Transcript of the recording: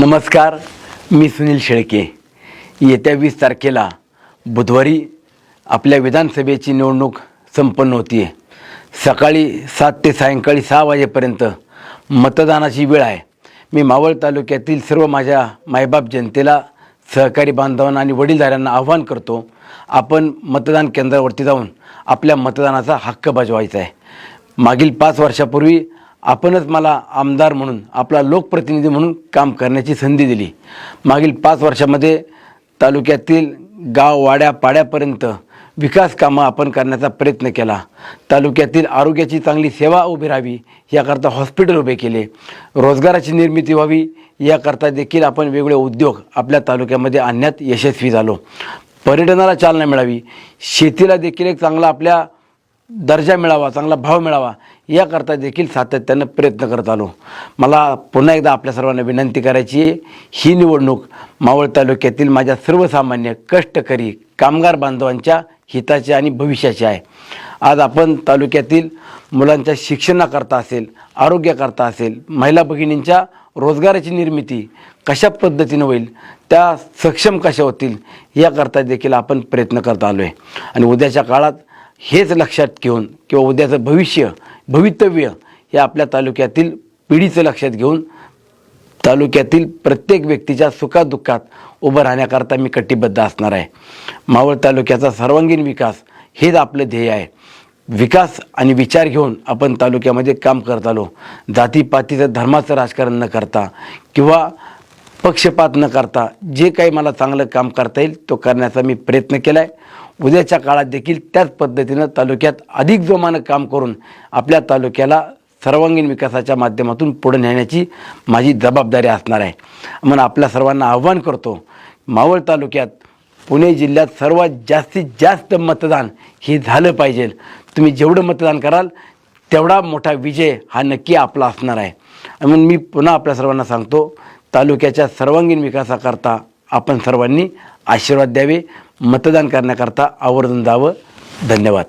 नमस्कार मी सुनील शेळके. येत्या वीस तारखेला बुधवारी आपल्या विधानसभेची निवडणूक संपन्न होती आहे सकाळी सात ते सायंकाळी सहा वाजेपर्यंत मतदानाची वेळ आहे. मी मावळ तालुक्यातील सर्व माझ्या मायबाप जनतेला सहकारी बांधवांना आणि वडीलधाऱ्यांना आव्हान करतो आपण मतदान केंद्रावरती जाऊन आपल्या मतदानाचा हक्क बजवायचा आहे. मागील पाच वर्षापूर्वी आपणच मला आमदार म्हणून आपला लोकप्रतिनिधी म्हणून काम करण्याची संधी दिली. मागील पाच वर्षामध्ये तालुक्यातील गाव वाड्या पाड्यापर्यंत विकास कामं आपण करण्याचा प्रयत्न केला. तालुक्यातील आरोग्याची चांगली सेवा उभी राहावी याकरता हॉस्पिटल उभे केले. रोजगाराची निर्मिती व्हावी याकरता देखील आपण वेगवेगळे उद्योग आपल्या तालुक्यामध्ये आणण्यात यशस्वी झालो. पर्यटनाला चालना मिळावी शेतीला देखील एक चांगला आपल्या दर्जा मिळावा चांगला भाव मिळावा याकरता देखील सातत्यानं प्रयत्न करत आलो. मला पुन्हा एकदा आपल्या सर्वांना विनंती करायची आहे ही निवडणूक मावळ तालुक्यातील माझ्या सर्वसामान्य कष्टकरी कामगार बांधवांच्या हिताची आणि भविष्याची आहे. आज आपण तालुक्यातील मुलांच्या शिक्षणाकरता असेल आरोग्याकरता असेल महिला भगिनींच्या रोजगाराची निर्मिती कशा पद्धतीनं होईल त्या सक्षम कशा होतील याकरता देखील आपण प्रयत्न करत आलो आहे आणि उद्याच्या काळात हेच लक्षात घेऊन किंवा उद्याचं भविष्य भवितव्य हे आपल्या तालुक्यातील पिढीचं लक्षात घेऊन तालुक्यातील प्रत्येक व्यक्तीच्या सुखादुःखात उभं राहण्याकरता मी कटिबद्ध असणार आहे. मावळ तालुक्याचा सर्वांगीण विकास हेच आपलं ध्येय आहे. विकास आणि विचार घेऊन आपण तालुक्यामध्ये काम करत आलो. जातीपातीचं धर्माचं राजकारण न करता किंवा पक्षपात न करता जे काही मला चांगलं काम करता येईल तो करण्याचा मी प्रयत्न केला आहे उद्याच्या काळात देखील त्याच पद्धतीनं तालुक्यात अधिक जोमानं काम करून आपल्या तालुक्याला सर्वांगीण विकासाच्या माध्यमातून पुढे नेण्याची माझी जबाबदारी असणार आहे. म्हणून आपल्या सर्वांना आव्हान करतो मावळ तालुक्यात पुणे जिल्ह्यात सर्वात जास्तीत जास्त मतदान हे झालं पाहिजे. तुम्ही जेवढं मतदान कराल तेवढा मोठा विजय हा नक्की आपला असणार आहे. म्हणून मी पुन्हा आपल्या सर्वांना सांगतो तालुक्याच्या सर्वांगीण विकासाकरता आपण सर्वांनी आशीर्वाद द्यावे. मतदान करण्याकरता आवर्जून जावं. धन्यवाद.